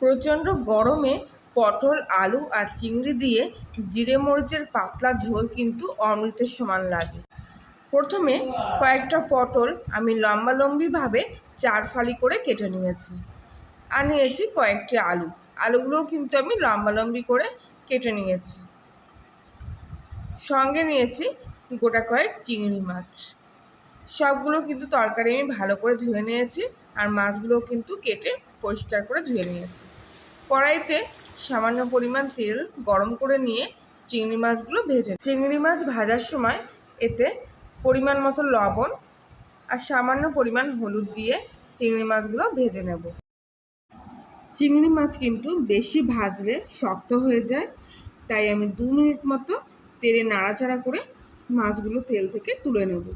প্রচণ্ড গরমে পটল, আলু আর চিংড়ি দিয়ে জিরে মরিচের পাতলা ঝোল কিন্তু অমৃতের সমান লাগে। প্রথমে কয়েকটা পটল আমি লম্বালম্বিভাবে চার ফালি করে কেটে নিয়েছি। আর নিয়েছি কয়েকটি আলু। আলুগুলোও কিন্তু আমি লম্বালম্বি করে কেটে নিয়েছি। সঙ্গে নিয়েছি গোটা কয়েক চিংড়ি মাছ। সবগুলো কিন্তু তরকারি আমি ভালো করে ধুয়ে নিয়েছি আর মাছগুলোও কিন্তু কেটে পরিষ্কার করে ধুয়ে নিয়েছি। কড়াইতে সামান্য পরিমাণ তেল গরম করে নিয়ে চিংড়ি মাছগুলো ভেজে চিংড়ি মাছ ভাজার সময় এতে পরিমাণ মতো লবণ আর সামান্য পরিমাণ হলুদ দিয়ে চিংড়ি মাছগুলো ভেজে নেব। চিংড়ি মাছ কিন্তু বেশি ভাজলে শক্ত হয়ে যায়, তাই আমি দু মিনিট মতো তেলে নাড়াচাড়া করে মাছগুলো তেল থেকে তুলে নেব।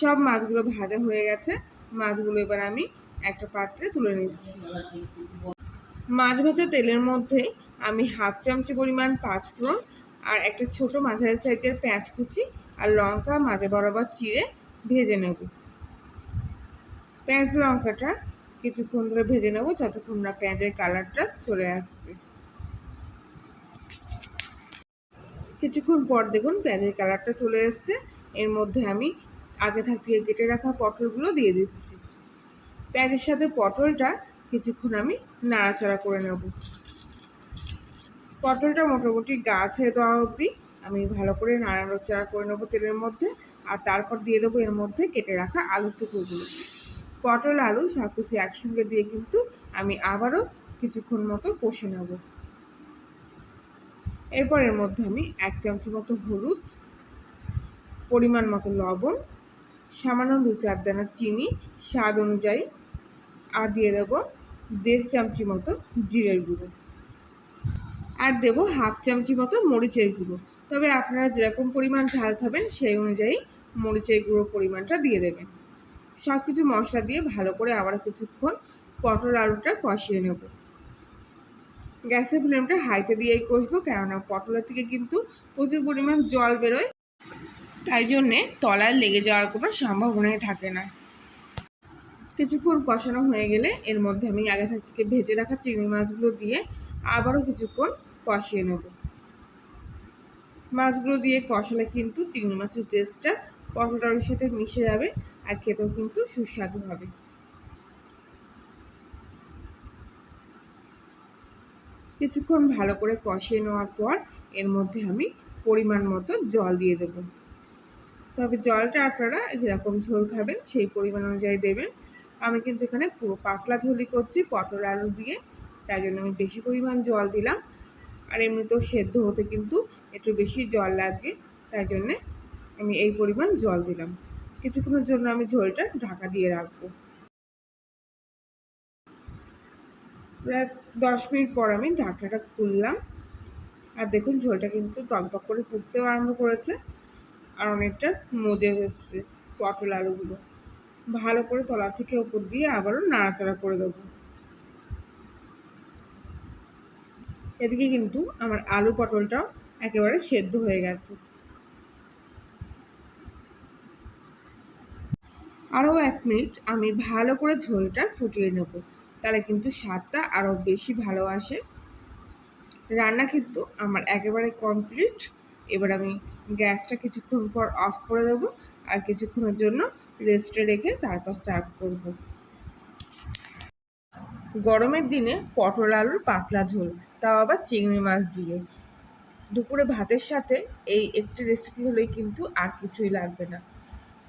সব মাছগুলো ভাজা হয়ে গেছে। মাছগুলো এবার আমি একটা পাত্রে তুলে নিচ্ছি। মাছ ভাজা তেলের মধ্যে আমি হাফ চামচি পরিমাণ পাঁচফোড়ন আর একটা ছোট মাঝারি সাইজের পেঁয়াজ কুচি আর লঙ্কা মাঝে বরাবর চিড়ে ভেজে নেব। পেঁয়াজ লঙ্কাটা কিছুক্ষণ ধরে ভেজে নেব যতক্ষণ না পেঁয়াজের কালারটা চলে আসছে। কিছুক্ষণ পর দেখুন পেঁয়াজের কালারটা চলে এসছে। এর মধ্যে আমি আগে থাকতে কেটে রাখা পটলগুলো দিয়ে দিচ্ছি। পেঁয়াজের সাথে পটলটা কিছুক্ষণ আমি নাড়াচাড়া করে নেব। পটলটা মোটামুটি গা ছেড়ে দেওয়া অবধি আমি ভালো করে নাড়াচাড়া করে নেব তেলের মধ্যে, আর তারপর দিয়ে দেবো এর মধ্যে কেটে রাখা আলুর টুকরোগুলো। পটল, আলু সব কিছু একসঙ্গে দিয়ে কিন্তু আমি আবারও কিছুক্ষণ মতো কষে নেব। এরপর এর মধ্যে আমি এক চামচ মতো হলুদ, পরিমাণ মতো লবণ সামান্য দু চার দানা চিনি স্বাদ অনুযায়ী আর দিয়ে দেবো দেড় চামচি মতো জিরের গুঁড়ো। আর দেবো হাফ চামচি মতো মরিচের গুঁড়ো। তবে আপনারা যেরকম পরিমাণ ঝাল খাবেন সেই অনুযায়ী মরিচের গুঁড়ো পরিমাণটা দিয়ে দেবেন। সব কিছু মশলা দিয়ে ভালো করে আবার কিছুক্ষণ পটল আলুটা কষিয়ে নেব। গ্যাসের ফ্লেমটা হাইতে দিয়েই কষবো, কেননা পটলের থেকে কিন্তু প্রচুর পরিমাণ জল বেরোয় তাই জন্যে তলায় লেগে যাওয়ার কোনো সম্ভাবনাই থাকে না। কিছুক্ষণ কষানো হয়ে গেলে এর মধ্যে আমি আগে থেকে ভেজে রাখা চিংড়ি মাছগুলো দিয়ে আবারও কিছুক্ষণ কষিয়ে নেব। মাছগুলো দিয়ে কষালে কিন্তু চিংড়ি মাছের টেস্টটা পটলটার সাথে মিশে যাবে আর খেতেও কিন্তু সুস্বাদু হবে। কিছুক্ষণ ভালো করে কষিয়ে নেওয়ার পর এর মধ্যে আমি পরিমাণ মতো জল দিয়ে দেব। তবে জলটা আপনারা যেরকম ঝোল খাবেন, সেই পরিমাণ অনুযায়ী দেবেন। আমি কিন্তু এখানে পুরো পাতলা ঝোলই করছি, পটল আলু দিয়ে। তাই জন্য আমি বেশি পরিমাণ জল দিলাম। আর এমনিতেও সেদ্ধ হতে কিন্তু একটু বেশি জল লাগবে। তাই জন্যে আমি এই পরিমাণ জল দিলাম। কিছুক্ষণের জন্য আমি ঝোলটা ঢাকা দিয়ে রাখব। প্রায় দশ মিনিট পর আমি ঢাকনাটা খুললাম। আর দেখুন, ঝোলটা কিন্তু টকটক করে ফুটতেও আরম্ভ করেছে। আর অনেকটা মজে হচ্ছে পটল আলুগুলো। ভালো করে তলা থেকে ওপর দিয়ে আবারও নাড়াচাড়া করে দেবো। এদিকে কিন্তু আমার আলু পটলটাও একেবারে সেদ্ধ হয়ে গেছে। আরও এক মিনিট আমি ভালো করে ঝোলটা ফুটিয়ে নেব। তাহলে কিন্তু স্বাদটা আরও বেশি ভালো আসে। রান্না কিন্তু আমার একেবারে কমপ্লিট। এবার আমি গ্যাসটা কিছুক্ষণ পর অফ করে দেবো আর কিছুক্ষণের জন্য রেস্টে রেখে তারপর সার্ভ করব। গরমের দিনে পটল আলুর পাতলা ঝোল, তাও আবার চিংড়ি মাছ দিয়ে। দুপুরে ভাতের সাথে এই একটি রেসিপি হলেই কিন্তু আর কিছুই লাগবে না।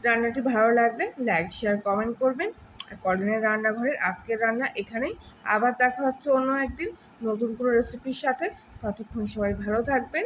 রান্নাটি ভালো লাগলে লাইক শেয়ার কমেন্ট করবেন। আর কলিনের রান্নাঘরের আজকের রান্না এখানেই। আবার দেখা হচ্ছে অন্য একদিন নতুন কোনো রেসিপির সাথে। ততক্ষণ সবাই ভালো থাকবেন।